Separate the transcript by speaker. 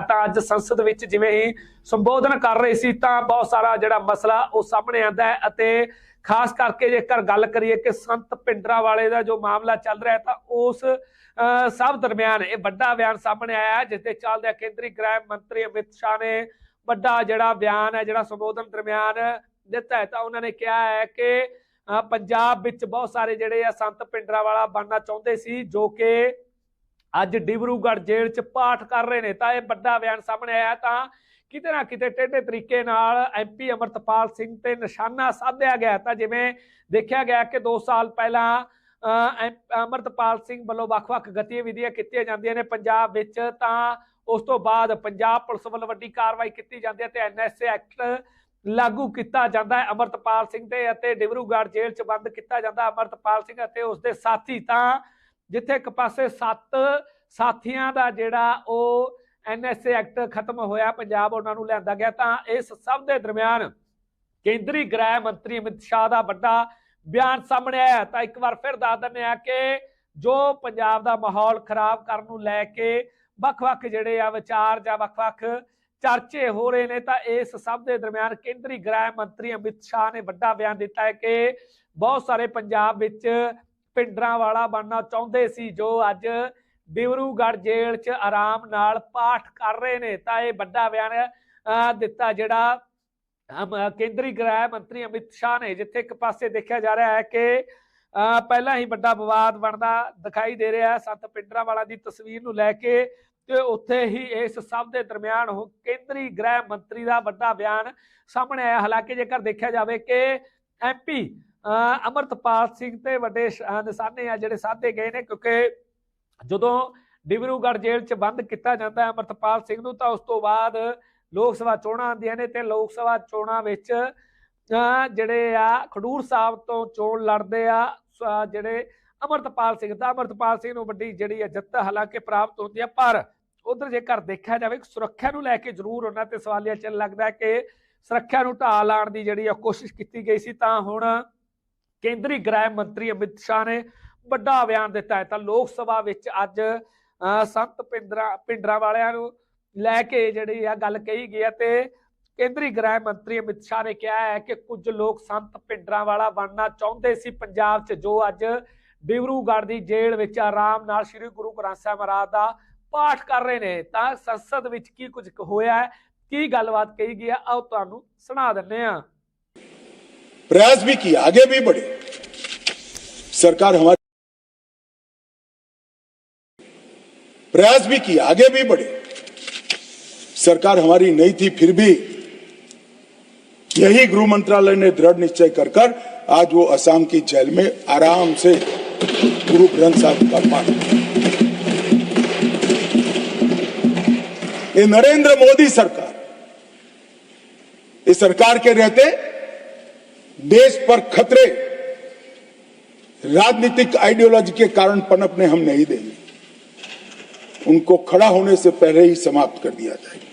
Speaker 1: ਤਾਂ ਅੱਜ ਸੰਸਦ ਵਿੱਚ ਜਿਵੇਂ ਹੀ ਸੰਬੋਧਨ ਕਰ ਰਹੇ ਸੀ, ਤਾਂ ਬਹੁਤ ਸਾਰਾ ਜਿਹੜਾ ਮਸਲਾ ਉਹ ਸਾਹਮਣੇ ਆਂਦਾ ਹੈ ਅਤੇ ਖਾਸ ਕਰਕੇ ਜੇਕਰ ਗੱਲ ਕਰੀਏ ਕਿ ਸੰਤ ਪਿੰਡਰਾ ਵਾਲੇ ਦਾ ਜੋ ਮਾਮਲਾ ਚੱਲ ਰਿਹਾ ਤਾਂ ਉਸ ਸਭ ਦਰਮਿਆਨ ਇਹ ਵੱਡਾ ਬਿਆਨ ਸਾਹਮਣੇ ਆਇਆ ਹੈ, ਜਿਸ ਦੇ ਚੱਲਦਿਆਂ ਕੇਂਦਰੀ ਗ੍ਰਹਿ ਮੰਤਰੀ ਅਮਿਤ ਸ਼ਾਹ ਨੇ ਵੱਡਾ ਜਿਹੜਾ ਬਿਆਨ ਹੈ, ਜਿਹੜਾ ਸੰਬੋਧਨ ਦਰਮਿਆਨ ਦਿੱਤਾ ਹੈ, ਤਾਂ ਉਹਨਾਂ ਨੇ ਕਿਹਾ ਹੈ ਕਿ ਪੰਜਾਬ ਵਿੱਚ ਬਹੁਤ ਸਾਰੇ ਜਿਹੜੇ ਆ ਸੰਤ ਪਿੰਡਰਾ ਵਾਲਾ ਬਣਨਾ ਚਾਹੁੰਦੇ ਸੀ, ਜੋ ਕਿ ਅੱਜ ਡਿਬਰੂਗੜ੍ਹ ਜੇਲ੍ਹ 'ਚ ਪਾਠ ਕਰ ਰਹੇ ਨੇ, ਤਾਂ ਇਹ ਵੱਡਾ ਬਿਆਨ ਸਾਹਮਣੇ ਆਇਆ ਤਾਂ ਕਿਤੇ ਨਾ ਕਿਤੇ ਟੇਢੇ ਤਰੀਕੇ ਨਾਲ ਐਮਪੀ ਅਮਰਤਪਾਲ ਸਿੰਘ ਤੇ ਨਿਸ਼ਾਨਾ ਸਾਧਿਆ ਗਿਆ ਤਾਂ ਜਿਵੇਂ ਦੇਖਿਆ ਗਿਆ ਕਿ 2 ਸਾਲ ਪਹਿਲਾਂ ਅਮਰਤਪਾਲ ਸਿੰਘ ਵੱਲੋਂ ਵੱਖ-ਵੱਖ ਗਤੀਵਿਧੀਆਂ ਕੀਤੀਆਂ ਜਾਂਦੀਆਂ ਨੇ ਪੰਜਾਬ ਵਿੱਚ, ਤਾਂ ਉਸ ਤੋਂ ਬਾਅਦ ਪੰਜਾਬ ਪੁਲਿਸ ਵੱਲੋਂ ਵੱਡੀ ਕਾਰਵਾਈ ਕੀਤੀ ਜਾਂਦੀ ਹੈ ਤੇ ਐਨਐਸਏ ਐਕਟ ਲਾਗੂ ਕੀਤਾ ਜਾਂਦਾ ਹੈ ਅਮਰਤਪਾਲ ਸਿੰਘ ਤੇ ਅਤੇ ਡਿਬਰੂਗੜ੍ਹ ਜੇਲ੍ਹ 'ਚ ਬੰਦ ਕੀਤਾ ਜਾਂਦਾ ਅਮਰਤਪਾਲ ਸਿੰਘ ਅਤੇ ਉਸ ਦੇ ਸਾਥੀ ਤਾਂ ਜਿੱਥੇ ਇੱਕ ਪਾਸੇ ਸੱਤ ਸਾਥੀਆਂ ਦਾ ਜਿਹੜਾ ਉਹ ਐਨਐਸਏ ਐਕਟ ਖਤਮ ਹੋਇਆ, ਪੰਜਾਬ ਉਹਨਾਂ ਨੂੰ ਲਿਆਂਦਾ ਗਿਆ, ਤਾਂ ਇਸ ਸਭ ਦੇ ਦਰਮਿਆਨ ਕੇਂਦਰੀ ਗ੍ਰਹਿ ਮੰਤਰੀ ਅਮਿਤ ਸ਼ਾਹ ਦਾ ਵੱਡਾ ਬਿਆਨ ਸਾਹਮਣੇ ਆਇਆ ਤਾਂ ਇੱਕ ਵਾਰ ਫਿਰ ਦੱਸ ਦਿੰਦੇ ਆ ਕਿ ਜੋ ਪੰਜਾਬ ਦਾ ਮਾਹੌਲ ਖਰਾਬ ਕਰਨ ਨੂੰ ਲੈ ਕੇ ਵੱਖ-ਵੱਖ ਜਿਹੜੇ ਆ ਵਿਚਾਰ ਜਾਂ ਵੱਖ-ਵੱਖ ਚਰਚੇ ਹੋ ਰਹੇ ਨੇ, ਤਾਂ ਇਸ ਸਭ ਦੇ ਦਰਮਿਆਨ ਕੇਂਦਰੀ ਗ੍ਰਹਿ ਮੰਤਰੀ ਅਮਿਤ ਸ਼ਾਹ ਨੇ ਵੱਡਾ ਬਿਆਨ ਦਿੱਤਾ ਹੈ ਕਿ ਬਹੁਤ ਸਾਰੇ ਪੰਜਾਬ ਵਿੱਚ ਪਿੰਡਰਾਂ ਵਾਲਾ ਬਣਨਾ ਚਾਹੁੰਦੇ ਸੀ, ਜੋ ਅੱਜ ਡਿਬਰੂਗੜ੍ਹ ਜੇਲ੍ਹ 'ਚ ਆਰਾਮ ਨਾਲ ਪਾਠ ਕਰ ਰਹੇ ਨੇ। ਤਾਂ ਇਹ ਵੱਡਾ ਬਿਆਨ ਦਿੱਤਾ ਜਿਹੜਾ ਕੇਂਦਰੀ ਗ੍ਰਹਿ ਮੰਤਰੀ ਅਮਿਤ ਸ਼ਾਹ ਨੇ, ਜਿੱਥੇ ਇੱਕ ਪਾਸੇ ਦੇਖਿਆ ਜਾ ਰਿਹਾ ਹੈ ਕਿ ਪਹਿਲਾਂ ਹੀ ਵੱਡਾ ਵਿਵਾਦ ਬਣਦਾ ਦਿਖਾਈ ਦੇ ਰਿਹਾ ਹੈ। ਸੰਤ ਪਿੰਡਰਾਂ ਵਾਲਾ ਦੀ ਤਸਵੀਰ ਨੂੰ ਲੈ ਕੇ ਤੇ ਉੱਥੇ ਹੀ ਇਸ ਸਭ ਦੇ ਦਰਮਿਆਨ ਉਹ ਕੇਂਦਰੀ ਗ੍ਰਹਿ ਮੰਤਰੀ ਦਾ ਵੱਡਾ ਬਿਆਨ ਸਾਹਮਣੇ ਆਇਆ। ਹਾਲਾਂਕਿ ਜੇਕਰ ਦੇਖਿਆ ਜਾਵੇ ਕਿ ਐਮਪੀ ਅਮਰਤਪਾਲ ਸਿੰਘ ਤੇ ਵੱਡੇ ਨਿਸ਼ਾਨੇ ਆ ਜਿਹੜੇ ਸਾਧੇ ਗਏ ਨੇ, ਕਿਉਂਕਿ ਜਦੋਂ ਡਿਬਰੂਗੜ੍ਹ ਜੇਲ੍ਹ 'ਚ ਬੰਦ ਕੀਤਾ ਜਾਂਦਾ ਹੈ ਅਮਰਤਪਾਲ ਸਿੰਘ ਨੂੰ, ਤਾਂ ਉਸ ਤੋਂ ਬਾਅਦ ਲੋਕ ਸਭਾ ਚੋਣਾਂ ਆਉਂਦੀਆਂ ਨੇ ਤੇ ਲੋਕ ਸਭਾ ਚੋਣਾਂ ਵਿੱਚ ਜਿਹੜੇ ਆ ਖਡੂਰ ਸਾਹਿਬ ਤੋਂ ਚੋਣ ਲੜਦੇ ਆ ਜਿਹੜੇ ਅਮਰਤਪਾਲ ਸਿੰਘ ਦਾ, ਅਮਰਤਪਾਲ ਸਿੰਘ ਨੂੰ ਵੱਡੀ ਜਿਹੜੀ ਹੈ ਜਿੱਤ ਹਾਲਾਂਕਿ ਪ੍ਰਾਪਤ ਹੁੰਦੀ ਹੈ ਪਰ ਉਧਰ ਜੇਕਰ ਦੇਖਿਆ ਜਾਵੇ, ਸੁਰੱਖਿਆ ਨੂੰ ਲੈ ਕੇ ਜ਼ਰੂਰ ਉਹਨਾਂ ਤੇ ਸਵਾਲੀਆ ਚੱਲ ਲੱਗਦਾ ਕਿ ਸੁਰੱਖਿਆ ਨੂੰ ਢਾਹ ਲਾਉਣ ਦੀ ਜਿਹੜੀ ਆ ਕੋਸ਼ਿਸ਼ ਕੀਤੀ ਗਈ ਸੀ, ਤਾਂ ਹੁਣ ਕੇਂਦਰੀ ਗ੍ਰਹਿ ਮੰਤਰੀ ਅਮਿਤ ਸ਼ਾਹ ਨੇ ਵੱਡਾ ਬਿਆਨ ਦਿੱਤਾ ਹੈ ਤਾਂ ਲੋਕ ਸਭਾ ਵਿੱਚ ਅੱਜ ਅਹ, ਸੰਤ ਪਿੰਡਰਾ ਪਿੰਡਰਾ ਵਾਲਿਆਂ ਨੂੰ ਲੈ ਕੇ ਜਿਹੜੀ ਆ ਗੱਲ ਕਹੀ ਗਈ ਹੈ ਤੇ ਕੇਂਦਰੀ ਗ੍ਰਹਿ ਮੰਤਰੀ ਅਮਿਤ ਸ਼ਾਹ ਨੇ ਕਿਹਾ ਹੈ ਕਿ ਕੁਝ ਲੋਕ ਸੰਤ ਪਿੰਡਰਾ ਵਾਲਾ ਬਣਨਾ ਚਾਹੁੰਦੇ ਸੀ ਪੰਜਾਬ 'ਚ ਜੋ ਅੱਜ ਡਿਬਰੂਗੜ੍ਹ ਦੀ ਜੇਲ੍ਹ ਵਿੱਚ ਆਰਾਮ ਨਾਲ ਸ੍ਰੀ ਗੁਰੂ ਗ੍ਰੰਥ ਸਾਹਿਬ ਮਹਾਰਾਜ ਦਾ ਪਾਠ ਕਰ ਰਹੇ ਨੇ ਤਾਂ ਸੰਸਦ ਵਿੱਚ ਕੀ ਕੁਝ ਹੋਇਆ ਹੈ ਕੀ ਗੱਲਬਾਤ ਕਹੀ ਗਈ ਹੈ ਆਓ ਤੁਹਾਨੂੰ ਸੁਣਾ ਦਿੰਨੇ ਆ
Speaker 2: प्रयास भी किया आगे भी बढ़े सरकार हमारी प्रयास भी किया आगे भी बढ़े। सरकार हमारी नहीं थी, फिर भी यही गृह मंत्रालय ने दृढ़ निश्चय कर कर आज वो असम की जेल में आराम से गुरु ग्रंथ साहब का पाठ ये नरेंद्र मोदी सरकार, इस सरकार के रहते देश पर खतरे, राजनीतिक आइडियोलॉजी के कारण पनपने हम नहीं देंगे। उनको खड़ा होने से पहले ही समाप्त कर दिया जाएगा